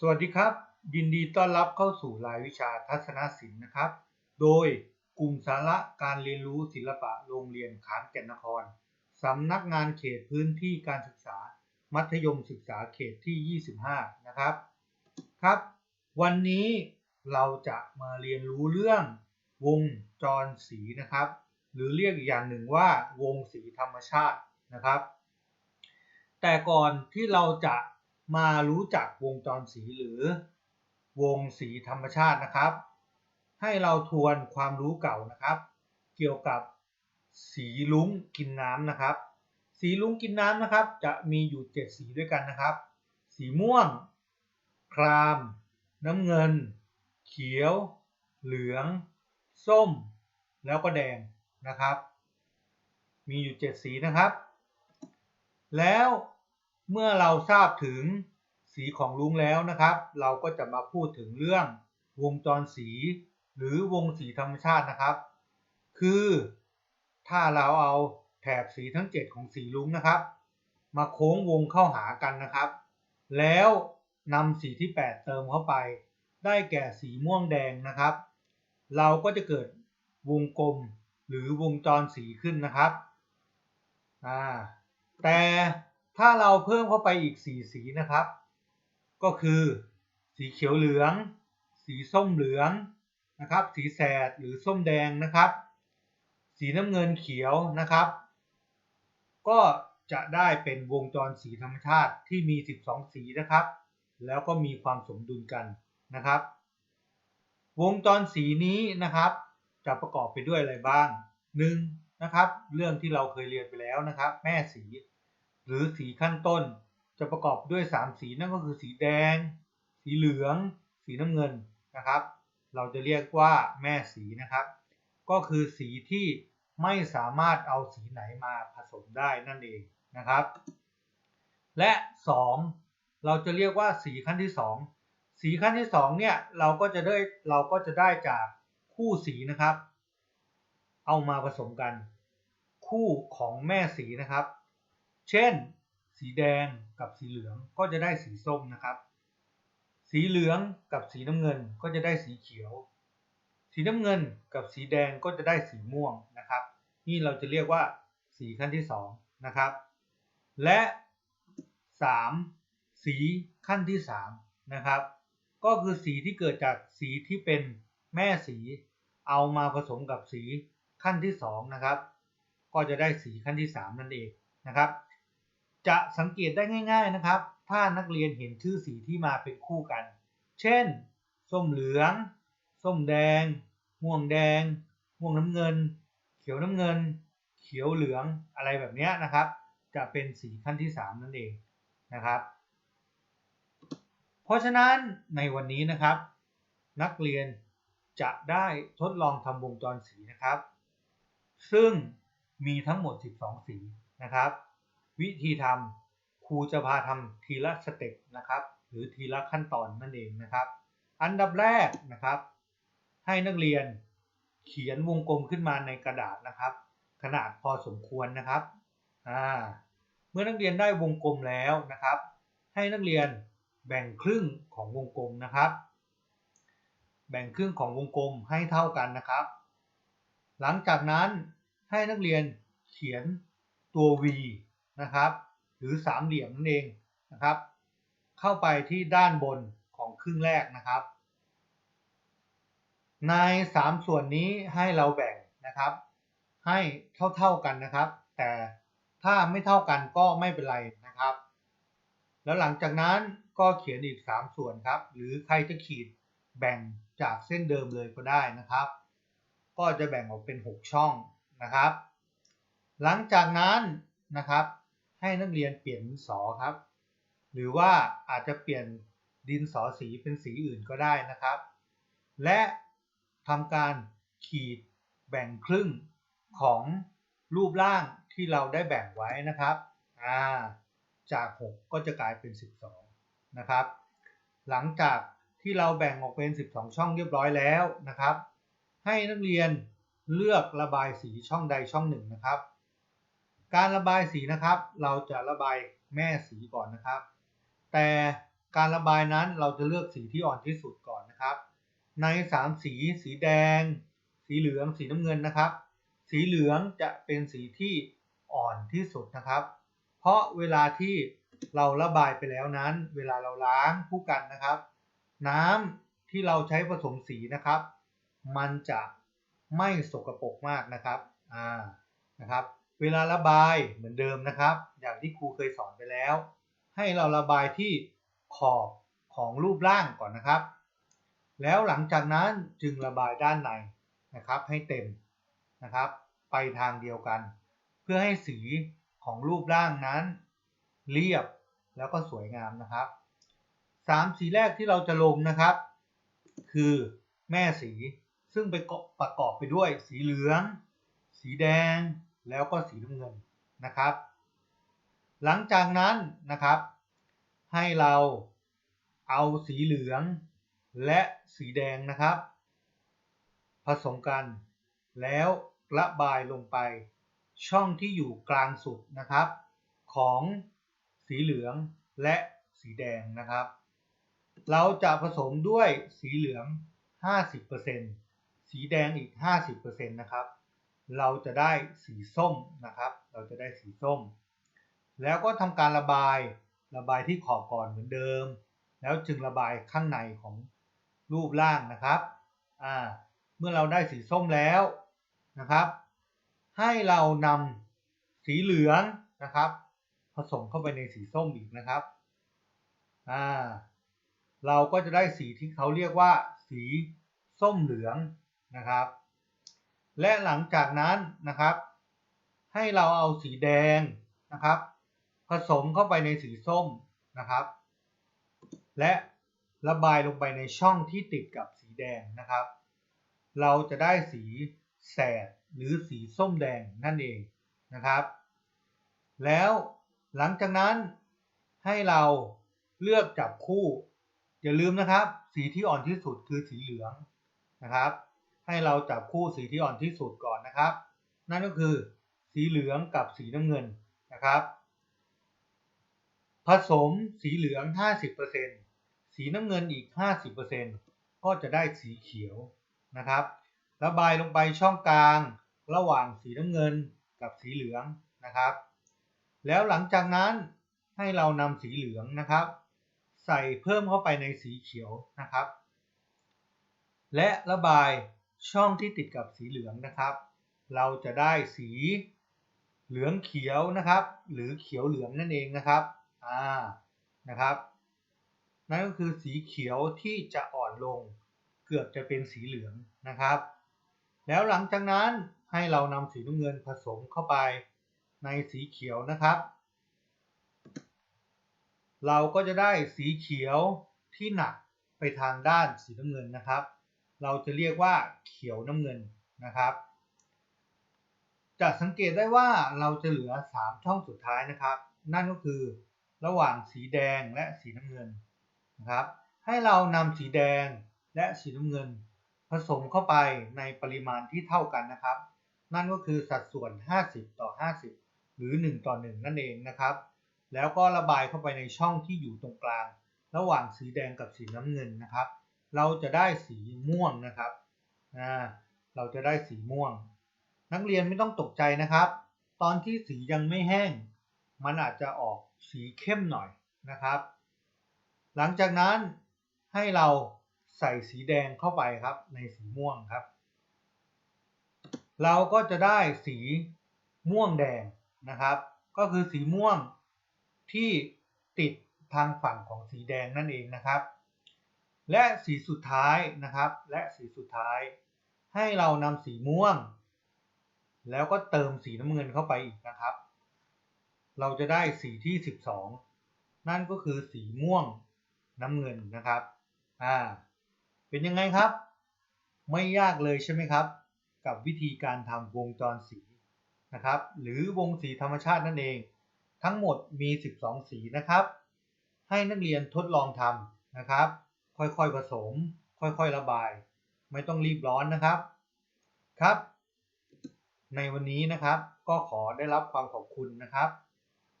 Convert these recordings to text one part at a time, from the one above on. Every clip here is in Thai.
สวัสดีครับ ยินดีต้อนรับเข้าสู่รายวิชาทัศนศิลป์นะครับ โดยกลุ่มสาระการเรียนรู้ศิลปะโรงเรียนขามแก่นนครสำนักงานเขตพื้นที่การศึกษา มัธยมศึกษาเขตที่ 25 นะครับครับ วันนี้เราจะมาเรียนรู้เรื่องวงจรสีนะครับ หรือเรียกอีกอย่างหนึ่งว่าวงสีธรรมชาตินะครับ แต่ก่อนที่เราจะ มารู้จักวงจรสีหรือ วงสีธรรมชาตินะครับ ให้เราทวนความรู้เก่านะครับ เกี่ยวกับสีลุ้งกินน้ำนะครับ สีลุ้งกินน้ำนะครับ จะมีอยู่ 7 สีด้วยกันนะครับ สีม่วง คราม น้ำเงิน เขียว เหลือง ส้ม แล้วก็แดงนะครับ มีอยู่ 7 สีนะครับ แล้ว เมื่อเราทราบถึงสีของลุงแล้วนะครับ เราก็จะมาพูดถึงเรื่องวงจรสี หรือวงสีธรรมชาตินะครับ คือถ้าเราเอาแถบสีทั้ง 7 ของสีลุงนะครับ มาโค้งวงเข้าหากันนะครับ แล้วนำสีที่ 8 เติมเข้าไป ได้แก่สีม่วงแดงนะครับ เราก็จะเกิดวงกลมหรือวงจรสีขึ้นนะครับอ่าแต่ ถ้าเราเพิ่มเข้าไปอีกสีสีนะครับ ก็คือสีเขียวเหลือง สีส้มเหลืองนะครับ สีแสดหรือส้มแดงนะครับ สีน้ำเงินเขียวนะครับ ก็จะได้เป็นวงจรสีธรรมชาติที่มี 12 สีนะครับ แล้วก็มีความสมดุลกันนะครับ วงจรสีนี้นะครับ จะประกอบไปด้วยอะไรบ้างหนึ่งนะครับ เรื่องที่เราเคยเรียนไปแล้วนะครับ แม่สี หรือสีขั้นต้น จะประกอบด้วย 3 สีนั่นก็คือสีแดง สีเหลือง สีน้ำเงินนะครับ เราจะเรียกว่าแม่สีนะครับ ก็คือสีที่ไม่สามารถเอาสีไหนมาผสมได้นั่นเองนะครับ และ 2 เราจะเรียกว่าสีขั้นที่ 2 สีขั้นที่ 2 เนี่ยเราก็จะได้เราก็จะได้จากคู่สีนะครับ เอามาผสมกัน คู่ของแม่สีนะครับ เช่น สีแดงกับสีเหลืองก็จะได้สีส้มนะครับ สีเหลืองกับสีน้ำเงินก็จะได้สีเขียว สีน้ำเงินกับสีแดงก็จะได้สีม่วงนะครับ นี่เราจะเรียกว่าสีขั้นที่2นะครับ และ 3 สีขั้นที่3นะครับ ก็คือสีที่เกิดจากสีที่เป็นแม่สีเอามาผสมกับสีขั้นที่2นะครับ ก็จะได้สีขั้นที่ 3 นั่นเองนะครับ จะสังเกตได้ง่าย ๆนะครับ ถ้านักเรียนเห็นชื่อสีที่มาเป็นคู่กัน เช่น ส้มเหลือง ส้มแดง ม่วงแดง ม่วงน้ำเงิน เขียวน้ำเงิน เขียวเหลืองอะไรแบบนี้นะครับ จะเป็นสีขั้นที่ 3 นั่นเองนะครับ เพราะฉะนั้นในวันนี้นะครับ นักเรียนจะได้ทดลองทำวงจรสีนะครับ ซึ่งมีทั้งหมด 12 สีนะครับ วิธีทำครูจะพาทำทีละสเต็ปนะครับ หรือทีละขั้นตอนนั่นเองนะครับ อันดับแรกนะครับ ให้นักเรียนเขียนวงกลมขึ้นมาในกระดาษนะครับ ขนาดพอสมควรนะครับอ่าเมื่อนักเรียนได้วงกลมแล้วนะครับ ให้นักเรียนแบ่งครึ่งของวงกลมนะครับ แบ่งครึ่งของวงกลมให้เท่ากันนะครับ หลังจากนั้นให้นักเรียนเขียนตัว V นะครับ หรือสามเหลี่ยมนั่นเองนะครับ เข้าไปที่ด้านบนของครึ่งแรกนะครับ ใน 3 ส่วนนี้ให้เราแบ่งนะครับ ให้เท่าๆกันนะครับ แต่ถ้าไม่เท่ากันก็ไม่เป็นไรนะครับ แล้วหลังจากนั้นก็เขียนอีก 3 ส่วนครับ หรือใครจะขีดแบ่งจากเส้นเดิมเลยก็ได้นะครับ ก็จะแบ่งออกเป็น 6 ช่องนะครับ หลังจากนั้นนะครับ ให้นักเรียนเปลี่ยนสอครับ หรือว่าอาจจะเปลี่ยนดินสอสีเป็นสีอื่นก็ได้นะครับ และทำการขีดแบ่งครึ่งของรูปร่างที่เราได้แบ่งไว้นะครับอ่าจาก 6 ก็จะกลายเป็น 12 นะครับ หลังจากที่เราแบ่งออกเป็น 12 ช่องเรียบร้อยแล้วนะครับ ให้นักเรียนเลือกระบายสีช่องใดช่องหนึ่งนะครับ การระบายสีนะครับ เราจะระบายแม่สีก่อนนะครับ แต่การระบายนั้นเราจะเลือกสีที่อ่อนที่สุดก่อนนะครับ ในสามสี สีแดง สีเหลือง สีน้ำเงินนะครับ สีเหลืองจะเป็นสีที่อ่อนที่สุดนะครับ เพราะเวลาที่เราระบายไปแล้วนั้น เวลาเราล้างผู้กันนะครับ น้ำที่เราใช้ผสมสีนะครับ มันจะไม่สกปรกมากนะครับ อ่า นะครับ เวลาระบายเหมือนเดิมนะครับ อย่างที่ครูเคยสอนไปแล้ว ให้เราระบายที่ขอบของรูปร่างก่อนนะครับ แล้วหลังจากนั้นจึงระบายด้านในนะครับ ให้เต็มนะครับ ไปทางเดียวกัน เพื่อให้สีของรูปร่างนั้น เรียบแล้วก็สวยงามนะครับสามสีแรกที่เราจะลงนะครับ คือแม่สีซึ่งไปประกอบไปด้วยสีเหลือง สีแดง แล้วก็สีน้ำเงินนะครับ หลังจากนั้นนะครับ ให้เราเอาสีเหลืองและสีแดงนะครับ ผสมกัน แล้วระบายลงไปช่องที่อยู่กลางสุดนะครับ ของสีเหลืองและสีแดงนะครับ เราจะผสมด้วยสีเหลือง 50%สีแดงอีก 50%นะครับ เราจะได้สีส้มนะครับ เราจะได้สีส้ม แล้วก็ทำการระบายระบายที่ขอบก่อนเหมือนเดิม แล้วจึงระบายข้างในของรูปร่างนะครับอ่าเมื่อเราได้สีส้มแล้วนะครับ ให้เรานำสีเหลืองนะครับ ผสมเข้าไปในสีส้มอีกนะครับอ่าเราก็จะได้สีที่เขาเรียกว่า สีส้มเหลืองนะครับ และหลังจากนั้นนะครับ ให้เราเอาสีแดงนะครับ ผสมเข้าไปในสีส้มนะครับ และระบายลงไปในช่องที่ติดกับสีแดงนะครับ เราจะได้สีแสดหรือสีส้มแดงนั่นเองนะครับ แล้วหลังจากนั้นให้เราเลือกจับคู่ อย่าลืมนะครับ สีที่อ่อนที่สุดคือสีเหลืองนะครับ ให้เราจับคู่สีที่อ่อนที่สุดก่อนนะครับ นั่นก็คือสีเหลืองกับสีน้ำเงินนะครับ ผสมสีเหลือง 50%สีน้ำเงินอีก 50%ก็จะได้สีเขียวนะครับ ระบายลงไปช่องกลาง ระหว่างสีน้ำเงินกับสีเหลืองนะครับ แล้วหลังจากนั้นให้เรานำสีเหลืองนะครับ ใส่เพิ่มเข้าไปในสีเขียวนะครับ และระบาย ช่องที่ติดกับสีเหลืองนะครับ เราจะได้สีเหลืองเขียวนะครับ หรือเขียวเหลืองนั่นเองนะครับอ่านะครับนั่นก็คือสีเขียวที่จะอ่อนลง เกือบจะเป็นสีเหลืองนะครับ แล้วหลังจากนั้นให้เรานำสีน้ำเงินผสมเข้าไปในสีเขียวนะครับ เราก็จะได้สีเขียวที่หนักไปทางด้านสีน้ำเงินนะครับ เราจะเรียกว่าเขียวน้ำเงินนะครับ จะสังเกตได้ว่าเราจะเหลือ 3 ช่องสุดท้ายนะครับ นั่นก็คือระหว่างสีแดงและสีน้ำเงินนะครับ ให้เรานำสีแดงและสีน้ำเงิน ผสมเข้าไปในปริมาณที่เท่ากันนะครับ นั่นก็คือสัดส่วน 50 ต่อ 50 หรือ 1 ต่อ 1 นั่นเองนะครับ แล้วก็ระบายเข้าไปในช่องที่อยู่ตรงกลาง ระหว่างสีแดงกับสีน้ำเงินนะครับ เราจะได้สีม่วงนะครับอ่าเราจะได้สีม่วง นักเรียนไม่ต้องตกใจนะครับ ตอนที่สียังไม่แห้ง มันอาจจะออกสีเข้มหน่อยนะครับ หลังจากนั้นให้เราใส่สีแดงเข้าไปครับในสีม่วงครับ เราก็จะได้สีม่วงแดงนะครับ ก็คือสีม่วงที่ติดทางฝั่งของสีแดงนั่นเองนะครับ และสีสุดท้ายนะครับ และสีสุดท้าย ให้เรานำสีม่วง แล้วก็เติมสีน้ำเงินเข้าไปอีกนะครับ เราจะได้สีที่ 12 นั่นก็คือสีม่วงน้ำเงินนะครับอ่าเป็นยังไงครับ ไม่ยากเลยใช่ไหมครับ กับวิธีการทำวงจรสีนะครับ หรือวงสีธรรมชาตินั่นเอง ทั้งหมดมี 12 สีนะครับ ให้นักเรียนทดลองทำนะครับ ค่อยๆผสม ค่อยๆระบาย ไม่ต้องรีบร้อนนะครับครับ ในวันนี้นะครับก็ขอได้รับความขอบคุณนะครับ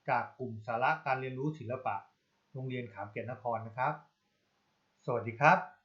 จากกลุ่มสาระการเรียนรู้ศิลปะ โรงเรียนขามเกียรตินครนะครับ สวัสดีครับ